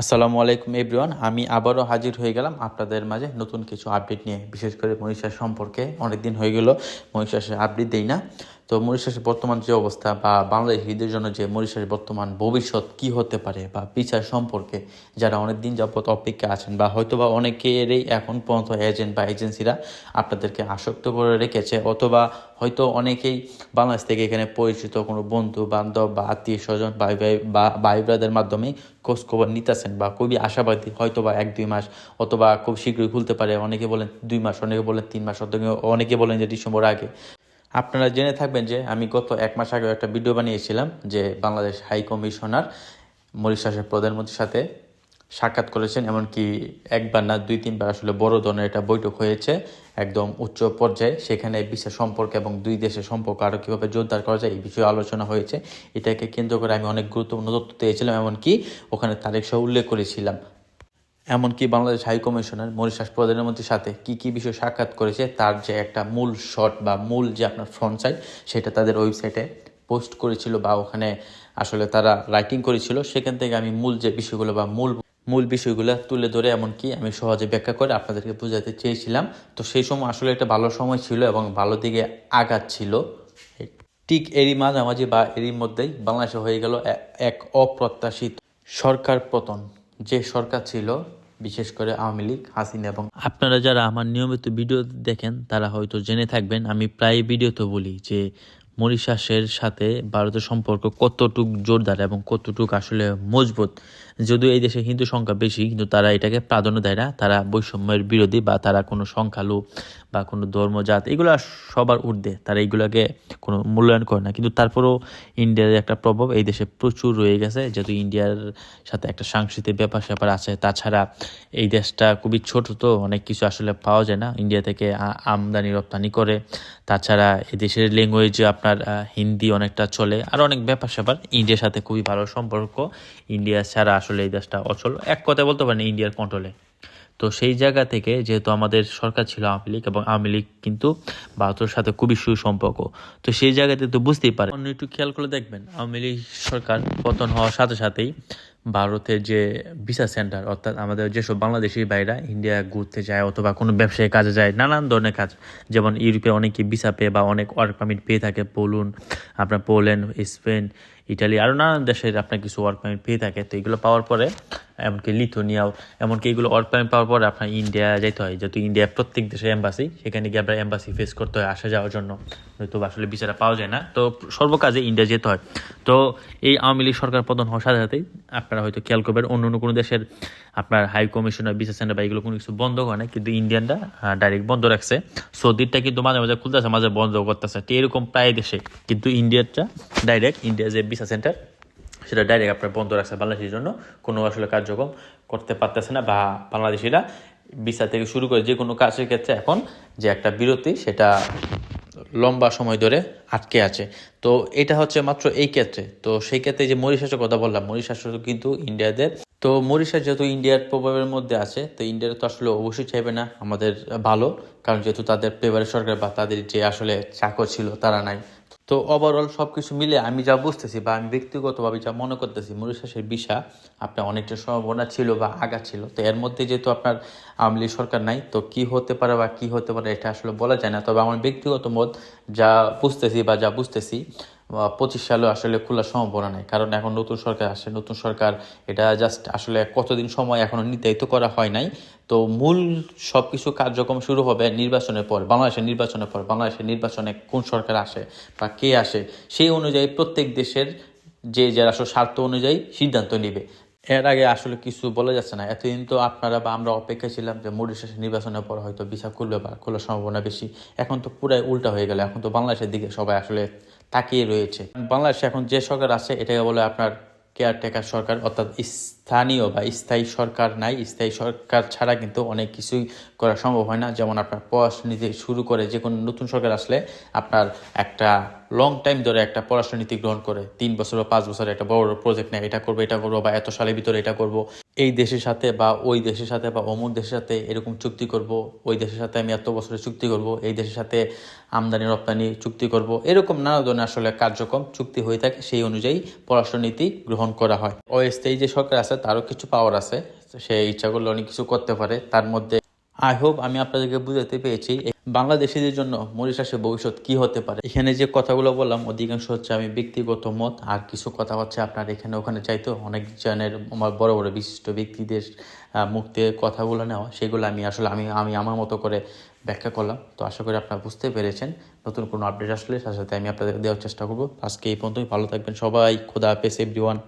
আসসালামু আলাইকুম এভরিওয়ান, আমি আবারও হাজির হয়ে গেলাম আপনাদের মাঝে নতুন কিছু আপডেট নিয়ে। বিশেষ করে মহিষাস সম্পর্কে অনেক দিন হয়ে গেল, মহিষাসের আপডেট দেই না। তো মরিশাসের বর্তমান যে অবস্থা বা বাংলাদেশিদের জন্য যে মরিশাসের বর্তমান ভবিষ্যৎ কি হতে পারে বা বিচার সম্পর্কে যারা অনেক দিন যাবত অপেক্ষা আছেন বা হয়তো বা অনেকেরই এখন পর্যন্ত এজেন্ট বা এজেন্সিরা আপনাদেরকে আসক্ত করে রেখেছে অথবা হয়তো অনেকেই বাংলাদেশ থেকে এখানে পরিচিত কোনো বন্ধু, বান্ধব বা আত্মীয় স্বজন ভাই ভাই, বা ভাই ব্রাদের মাধ্যমে খোঁজ খবর নিতেছেন বা খুবই আশাবাদী হয়তো বা এক, দুই মাস অথবা খুব শীঘ্রই খুলতে পারে। অনেকে বলেন দুই মাস, অনেকে বলেন তিন মাস অনেকে বলেন যে ডিসেম্বর আগে। আপনারা জেনে থাকবেন যে আমি গত এক মাস আগে একটা ভিডিও বানিয়েছিলাম যে বাংলাদেশ হাই কমিশনার মরিশাসের প্রধানমন্ত্রীর সাথে সাক্ষাৎ করেছেন, এমনকি একবার না, দুই, তিনবার আসলে বড় ধরনের একটা বৈঠক হয়েছে একদম উচ্চ পর্যায়ে। সেখানে বিশ্ব সম্পর্ক এবং দুই দেশের সম্পর্ক আরও কীভাবে জোরদার করা যায় এই বিষয়ে আলোচনা হয়েছে। এটাকে কেন্দ্র করে আমি অনেক গুরুত্বপূর্ণ তথ্য দিয়েছিলাম, এমনকি ওখানে তারিখ সহ উল্লেখ করেছিলাম। এমনকি বাংলাদেশ হাই কমিশনার মরিশাস প্রধানমন্ত্রীর সাথে কি কি বিষয়ে সাক্ষাৎ করেছে, তার যে একটা মূল শট বা মূল যে আপনার ফ্রন্ট সাইড সেটা তাদের ওয়েবসাইটে পোস্ট করেছিল বা ওখানে আসলে তারা রাইটিং করেছিল। সেখান থেকে আমি মূল যে বিষয়গুলো বা মূল মূল বিষয়গুলো তুলে ধরে এমনকি আমি সহজে ব্যাখ্যা করে আপনাদেরকে বোঝাতে চেয়েছিলাম। তো সেই সময় আসলে একটা ভালো সময় ছিল এবং ভালো দিকে আগাচ্ছিল। ঠিক এরই মাঝামাঝি বা এরই মধ্যেই বাংলাদেশে হয়ে গেল এক অপ্রত্যাশিত সরকার পতন। যে সরকার ছিল, বিশেষ করে আওয়ামী লীগ, হাসিনা এবং আপনারা যারা আমার নিয়মিত ভিডিও দেখেন, তারা হয়তো জেনে থাকবেন, আমি প্রায় ভিডিওতে বলি যে মরিশাসের সাথে ভারতের সম্পর্ক কতটুক জোরদার এবং কতটুক আসলে মজবুত? যদিও এই দেশে হিন্দু সংখ্যা বেশি, কিন্তু তারা এটাকে প্রাধান্য দেয় না। তারা বৈষম্যের বিরোধী বা তারা কোনো সংখ্যালু বা কোনো ধর্মজাত, এগুলো সবার ঊর্ধ্বে। তারা এইগুলোকে কোনো মূল্যায়ন করে না। কিন্তু তারপরেও ইন্ডিয়ার একটা প্রভাব, এই দেশে প্রচুর রয়ে গেছে। যেহেতু ইন্ডিয়ার সাথে একটা সাংস্কৃতিক ব্যাপার স্যাপার আছে, তাছাড়া এই দেশটা খুবই ছোট, তো অনেক কিছু আসলে পাওয়া যায় না। ইন্ডিয়া থেকে আমদানি রপ্তানি করে। তাছাড়া এই দেশের ল্যাঙ্গুয়েজ আপনার হিন্দি অনেকটা চলে। আর অনেক ব্যাপার স্যাপার। ইন্ডিয়ার সাথে খুবই ভালো সম্পর্ক। ইন্ডিয়া ছাড়া আসলে এই দেশটা অচল। এক কথা বলতে পারেন, ইন্ডিয়ার কন্ট্রোলে। তো সেই জায়গা থেকে যেহেতু আমাদের সরকার ছিল আওয়ামী লীগ এবং আওয়ামী লীগ কিন্তু ভারতের সাথে খুবই সুসম্পর্ক। তো সেই জায়গাতে তো বুঝতেই পারে অন্য একটু খেয়াল করে দেখবেন, আওয়ামী লীগ সরকার পতন হওয়ার সাথে সাথেই ভারতের যে ভিসা সেন্টার অর্থাৎ আমাদের যেসব বাংলাদেশি ভাইরা ইন্ডিয়া ঘুরতে যায় অথবা কোনো ব্যবসায়ী কাজে যায়, নানান ধরনের কাজ, যেমন ইউরোপে অনেকে ভিসা পেয়ে বা অনেক ওয়ার্ক পারমিট পেয়ে থাকে, বলুন, আপনার পোল্যান্ড, স্পেন, ইটালি আরও নানান দেশের আপনার কিছু ওয়ার্ক পারমিট পেয়ে থাকে। তো এগুলো পাওয়ার পরে এমনকি লিথুনিয়াও, এমনকি এগুলো পারমিট পাওয়ার পরে আপনার ইন্ডিয়া যেতে হয়, যেহেতু ইন্ডিয়া প্রত্যেক দেশের এম্বাসি সেখানে গিয়ে আপনার এম্বাসি ফেস করতে হয় আসা যাওয়ার জন্য। হয়তো আসলে বিচারা পাওয়া যায় না। তো সর্বকাজে ইন্ডিয়া যেতে হয়। তো এই আওয়ামী লীগ সরকার পতন হওয়ার সাথে সাথেই আপনারা হয়তো খেয়াল করবেন অন্য অন্য কোনো দেশের আপনার হাই কমিশনার বিচার সেন্টার বা এগুলো কোনো কিছু বন্ধ করে না কিন্তু ইন্ডিয়ানরা ডাইরেক্ট বন্ধ রাখছে। সৌদিরটা কিন্তু মাঝে মাঝে খুলতেছে, মাঝে বন্ধ করতেছে। এরকম প্রায় দেশে কিন্তু ইন্ডিয়ারটা ডাইরেক্ট ইন্ডিয়া যে বিচার সেন্টার সেটা ডাইরেক্ট আপনার বন্ধ রাখছে বাংলাদেশের জন্য, কোনো আসলে কার্যক্রম করতে পারতেছে না বা বাংলাদেশিরা ভিসা থেকে শুরু করে যে কোনো কাজের ক্ষেত্রে এখন যে একটা বিরতি, সেটা লম্বা সময় ধরে আটকে আছে। তো এটা হচ্ছে মাত্র এই ক্ষেত্রে। তো সেই ক্ষেত্রে যে মরিশাসের কথা বললাম, মরিশাসও কিন্তু ইন্ডিয়াদের। তো মরিশাস যেহেতু ইন্ডিয়ার প্রভাবের মধ্যে আছে, তো ইন্ডিয়ার তো আসলে অবশ্যই চাইবে না আমাদের ভালো, কারণ যেহেতু তাদের ফেভারেট সরকার বা তাদের যে আসলে চাকর ছিল, তারা নাই। তো ওভারঅল সব কিছু মিলে আমি যা বুঝতেছি বা আমি ব্যক্তিগতভাবে যা মনে করতেছি মরিশাসের বিষা আপনার অনেকটা সম্ভাবনা ছিল বা আগা ছিল। তো এর মধ্যে যেহেতু আপনার আমলি সরকার নাই, তো কি হতে পারে বা কি হতে পারে এটা আসলে বলা যায় না। তবে আমার ব্যক্তিগত মত যা বুঝতেছি বা যা বুঝতেছি পঁচিশ সালে আসলে খোলার সম্ভাবনা নেই। কারণ এখন নতুন সরকার আসে নতুন সরকার এটা জাস্ট আসলে কতদিন সময় এখনও নির্ধারিত করা হয় নাই। তো মূল সব কিছু কার্যক্রম শুরু হবে নির্বাচনের পর, বাংলাদেশের নির্বাচনের পর, বাংলাদেশের নির্বাচনে কোন সরকার আসে বা কে আসে সেই অনুযায়ী প্রত্যেক দেশের যে যার আসলে স্বার্থ অনুযায়ী সিদ্ধান্ত নেবে। এর আগে আসলে কিছু বলা যাচ্ছে না। এতদিন তো আপনারা বা আমরা অপেক্ষা ছিলাম যে মরিশাসের নির্বাচনের পর হয়তো ভিসা খুলবে বা খোলার সম্ভাবনা বেশি। এখন তো পুরাই উল্টা হয়ে গেল। এখন তো বাংলাদেশের দিকে সবাই আসলে তাকিয়ে রয়েছে। বাংলাদেশে এখন যে সরকার আছে, এটাকে বলে আপনার কেয়ারটেকার সরকার, অর্থাৎ স্থানীয় বা স্থায়ী সরকার নাই। স্থায়ী সরকার ছাড়া কিন্তু অনেক কিছুই করা সম্ভব হয় না। যেমন আপনার পররাষ্ট্রনীতি শুরু করে যে কোনো নতুন সরকার আসলে আপনার একটা লং টাইম ধরে একটা পররাষ্ট্রনীতি গ্রহণ করে। তিন বছর বা পাঁচ বছর একটা বড় প্রজেক্ট নেয়, এটা করব এটা করব বা এত সালের ভিতরে এটা করব। এই দেশের সাথে বা ওই দেশের সাথে বা অমুক দেশের সাথে এরকম চুক্তি করব, ওই দেশের সাথে আমি এত বছরে চুক্তি করব, এই দেশের সাথে আমদানি রপ্তানি চুক্তি করব, এরকম নানা ধরনের আসলে কার্যক্রম, চুক্তি হয়ে থাকে, সেই অনুযায়ী পররাষ্ট্র নীতি গ্রহণ করা হয়। অস্থায়ী যে সরকার আছে, তারও কিছু পাওয়ার আছে, সে ইচ্ছা করলে অনেক কিছু করতে পারে, তার মধ্যে আই হোপ আমি আপনাদেরকে বুঝাতে পেরেছি বাংলাদেশিদের জন্য মরিশাসের ভবিষ্যৎ কি হতে পারে। এখানে যে কথাগুলো বললাম, অধিকাংশ হচ্ছে আমি ব্যক্তিগত মত, আর কিছু কথা হচ্ছে আপনার এখানে, ওখানে চাইতো অনেক জনের আমার বড় বড় বিশিষ্ট ব্যক্তিদের মুখ কথাগুলো নেওয়া, সেগুলো আমি আসলে আমি আমি আমার মতো করে ব্যাখ্যা করলাম। তো আশা করি আপনারা বুঝতে পেরেছেন। নতুন কোনো আপডেট আসলে, সাথে সাথে আমি আপনাদের দেওয়ার চেষ্টা করব। আজকে এই পর্যন্তই, ভালো থাকবেন সবাই, খোদা হাফেজ এভরিওয়ান